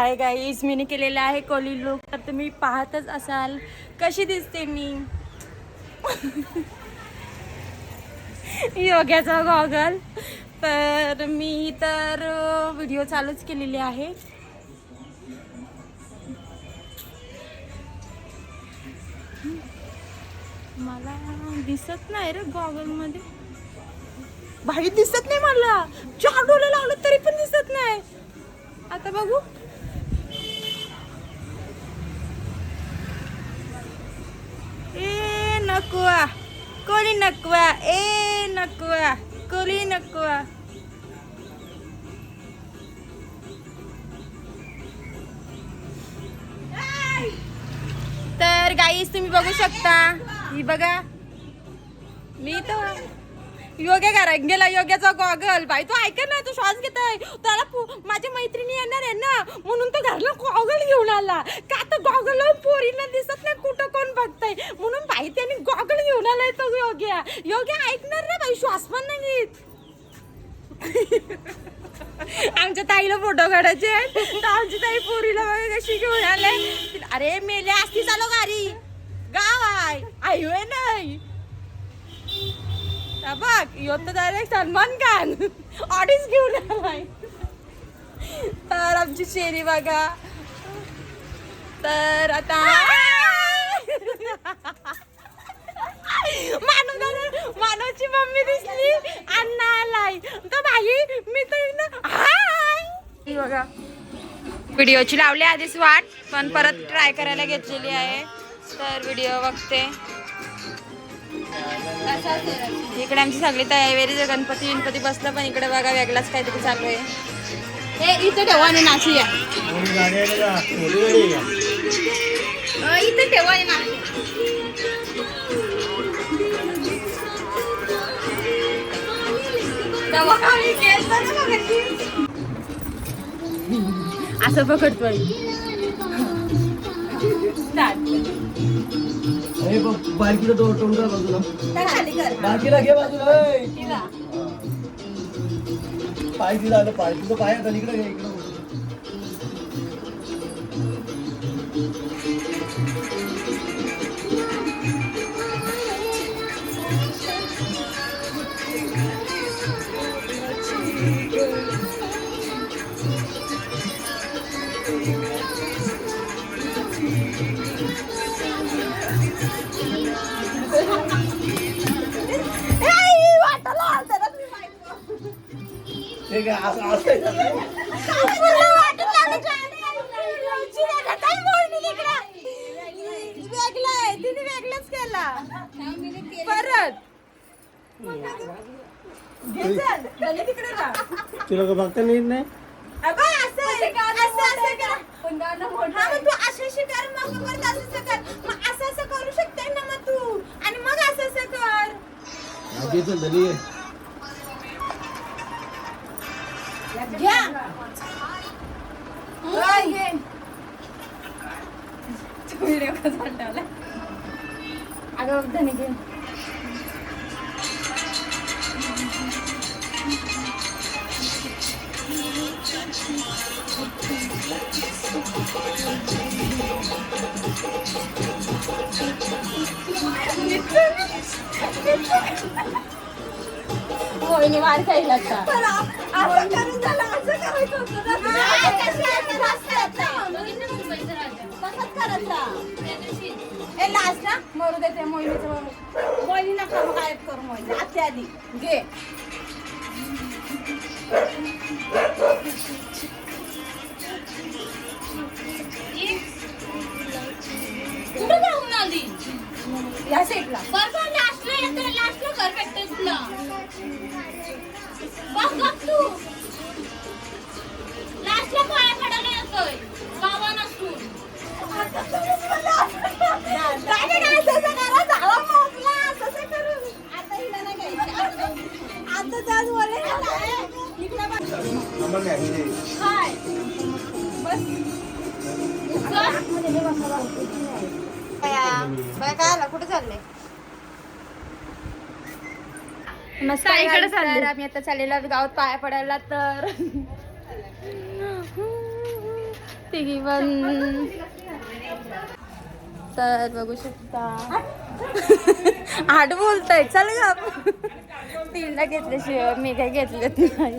Hi guys मीने केलेलं आहे कोली look तर तुम्ही पाहतच असाल. कशी दिसते मी? योग्याचा गॉगल तर मी तर व्हिडिओ चालूच केलेली आहे. मला दिसत नाही रे गॉगलमध्ये भाई दिसत नाही मला. चार डोळे लावलं तरी पण दिसत नाही. आता बघू ए नकवा कोली नकवा ए नकवा कोली नकवा तर गाईस तुम्ही बघू शकता. ही बघा. मी तर योग्य करा गेला योग्याचा गॉगल बाई तू ऐक ना तू श्वास घेत आहे त्याला पो- माझ्या मैत्रिणी येणार आहे ना म्हणून तो घरला गॉगल घेऊन आला. का तर गॉगल लावून पोरींना दिसत नाही कुठं कोण बघताय? म्हणून बाई त्याने गॉगल घेऊन आलाय तो योग्या. योग्या ऐकणार ना बाई श्वास पण नाही घेत. आमच्या ताईला फोटो काढायचे तर आमची ताई पोरीला बघा कशी घेऊन आले अरे मेले असती चालो गारी गाव आहे. आई होय नाही. बघ यो तर डायरेक्ट सलमान खान. ऑडिस घेऊन आलाय. तर आमची चेरी बघा. तर आता मानव दादा मानवची मम्मी दिसली. अण्णा आलाय. तर भाई मी तर हाय. बघा. व्हिडिओची लावली आधीच वाट पण परत ट्राय करायला घेतलेली आहे. तर व्हिडिओ बघते. इकडे आमची सगळी तयारी जर गणपती गणपती बसलं पण इकडे बघा वेगळाच काहीतरी चालू आहे. हे इथे ठेवा आणि नाचूया इथे ठेवा आणि आम्ही केलं बारकीला तो तोंड कर बाजूला खाली कर बारकीला घे बाजूला ए. तिला. पाय तिला आलं पाय तुझं पाय आता इकडे घे इकडे परत घे चल. गली तिकडे जा. तुला का बघता नाही येत नाही Dito, dali eh. Lagyan! Ay! Tumirew ka sa dala. Aga wag danigin. Thank you. तसंच करायचा. ए लास्ट ना. मरू देते मोहिनीचं मोहिनी नका मग गायब करू मोहिनी आत्या आधी. घे. कुठं जाऊन आली? या साईडला बरं लास्टला लास्टला करा, झाला काय? हाय. बस. कुठे चालले नमस्कार चालले. तर आम्ही आता चाललेलो गावात पाया पडायला तर. तिघी पण. तर बघू शकता. आठ बोलताय चल ग तीनला घेतल्याशिवाय मी काही घेतलेत नाही.